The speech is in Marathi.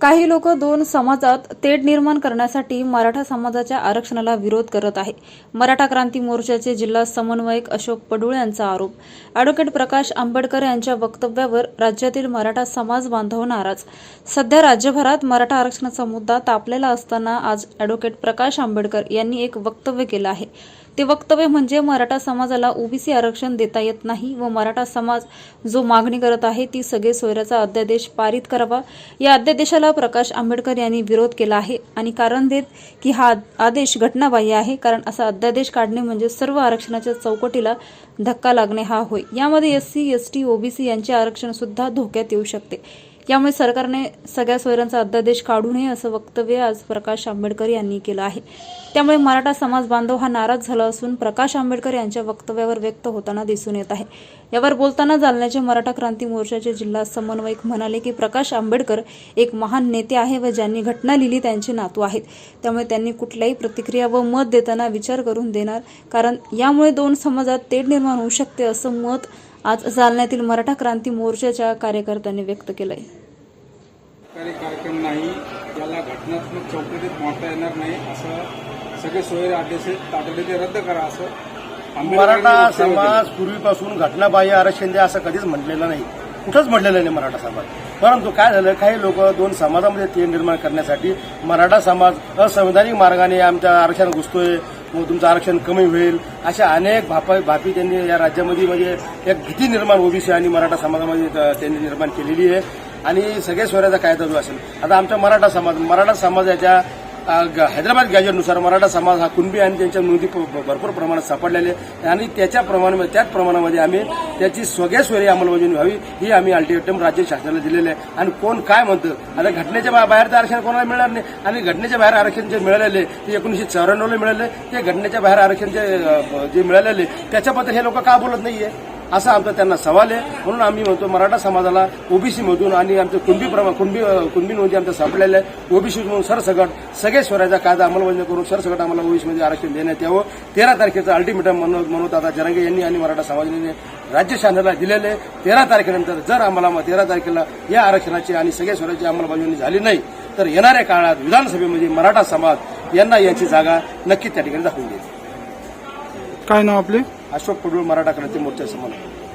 काही लोक दोन समाजात तेढ निर्माण करण्यासाठी मराठा समाजाच्या आरक्षणाला विरोध करत आहे. मराठा क्रांती मोर्चाचे जिल्हा समन्वयक अशोक पडुळ यांचा आरोप. अॅडव्होकेट प्रकाश आंबेडकर यांच्या वक्तव्यावर राज्यातील मराठा समाज बांधव नाराज. सध्या राज्यभरात मराठा आरक्षणाचा मुद्दा तापलेला असताना आज अॅडव्होकेट प्रकाश आंबेडकर यांनी एक वक्तव्य केलं आहे. ते वक्तव्य म्हणजे मराठा समाजाला ओबीसी आरक्षण देता येत नाही व मराठा समाज जो मागणी करत आहे ती सगळे सोयऱ्याचा अध्यादेश पारित करावा. या अध्यादेशाला प्रकाश आंबेडकर यांनी विरोध केला आहे आणि कारण देत की हा आदेश घटनाबाह्य आहे कारण असा अध्यादेश काढणे म्हणजे सर्व आरक्षणाच्या चौकटीला धक्का लागणे हा होय. यामध्ये S C S T OBC यांचे आरक्षण सुद्धा धोक्यात येऊ शकते. यामुळे सरकारने सगळ्या सोयऱ्यांचा अध्यादेश काढू नये असं वक्तव्य आज प्रकाश आंबेडकर यांनी केलं आहे. त्यामुळे मराठा समाज बांधव हा नाराज झाला असून प्रकाश आंबेडकर यांच्या वक्तव्यावर व्यक्त होताना दिसून येत आहे. यावर बोलताना जालन्याचे मराठा क्रांती मोर्चाचे जिल्हा समन्वयक म्हणाले की प्रकाश आंबेडकर एक महान नेते आहे व ज्यांनी घटना लिहिली त्यांचे नातू आहेत. त्यामुळे त्यांनी कुठल्याही प्रतिक्रिया व मत देताना विचार करून देणार कारण यामुळे दोन समाजात तेढ निर्माण होऊ शकते असं मत आज जालन्यातील मराठा क्रांती मोर्चाच्या कार्यकर्त्यांनी व्यक्त केलंय. कार्यक्रम नाही याला घटनात्मक चौकटीत मोडता येणार नाही असं सगळे सोयरे आदेश तातडीने रद्द करा असं मराठा. समाज पूर्वीपासून घटनाबाह्य आरक्षण द्या असं कधीच म्हटलेलं नाही. कुठंच म्हटलेलं नाही मराठा समाज. परंतु काय झालं? काही लोक दोन समाजामध्ये ते निर्माण करण्यासाठी मराठा समाज असंवैधानिक मार्गाने आमच्या आरक्षण घुसतोय. हो, तुमचं आरक्षण कमी होईल. अशा अनेक भापा भापी त्यांनी या राज्यामध्ये म्हणजे एक भीती निर्माण ओबीसी आणि मराठा समाजामध्ये त- त्यांनी निर्माण केलेली आहे. आणि सगळे स्वराचा कायदा जो असेल आता आमच्या मराठा समाज मराठा समाजाच्या हैदराबाद गॅजेटनुसार मराठा समाज हा कुणबी आणि त्यांच्या नोंदी भरपूर प्रमाणात सापडलेले आहे. आणि त्याच्या प्रमाणामध्ये त्याच प्रमाणामध्ये आम्ही त्याची स्वगेस्वरी अंमलबजावणी व्हावी ही आम्ही अल्टिमेटम राज्य शासनाला दिलेलं आहे. आणि कोण काय म्हणतं? आता घटनेच्या बा- बाहेरचं आरक्षण कोणाला मिळणार नाही? आणि घटनेच्या बाहेर आरक्षण जे मिळालेले ते एकोणीसशे चौऱ्याण्णवला मिळाले ते घटनेच्या बाहेर आरक्षण जे जे मिळालेले त्याच्याबद्दल हे लोक का बोलत नाहीये? असा आमचा त्यांना सवाल आहे. म्हणून आम्ही म्हणतो मराठा समाजाला ओबीसीमधून आणि आमच्या कुणबी कुंभी कुणबी कुणबी नोंदी आमच्या सापडलेल्या आहे. ओबीसीमधून म्हणून सरसगट सगळे स्वराज्याचा कायदा अंमलबजावणी करून सरसगट आम्हाला ओबीसीमध्ये आरक्षण देण्यात यावं. तेरा तारखेचं अल्टिमेटम म्हणून म्हणून आता जरंगे यांनी आणि मराठा समाजाने राज्य शासनाला दिलेले आहे. तेरा तारखेनंतर जर आम्हाला तेरा तारखेला या आरक्षणाची आणि सगळ्या स्वराज्याची अंमलबजावणी झाली नाही तर येणाऱ्या काळात विधानसभेमध्ये मराठा समाज यांना यांची जागा नक्की त्या ठिकाणी दाखवून देईल. काय नाव आपले? अशोक पडूळ मराठा क्रांती मोर्चा समन्वय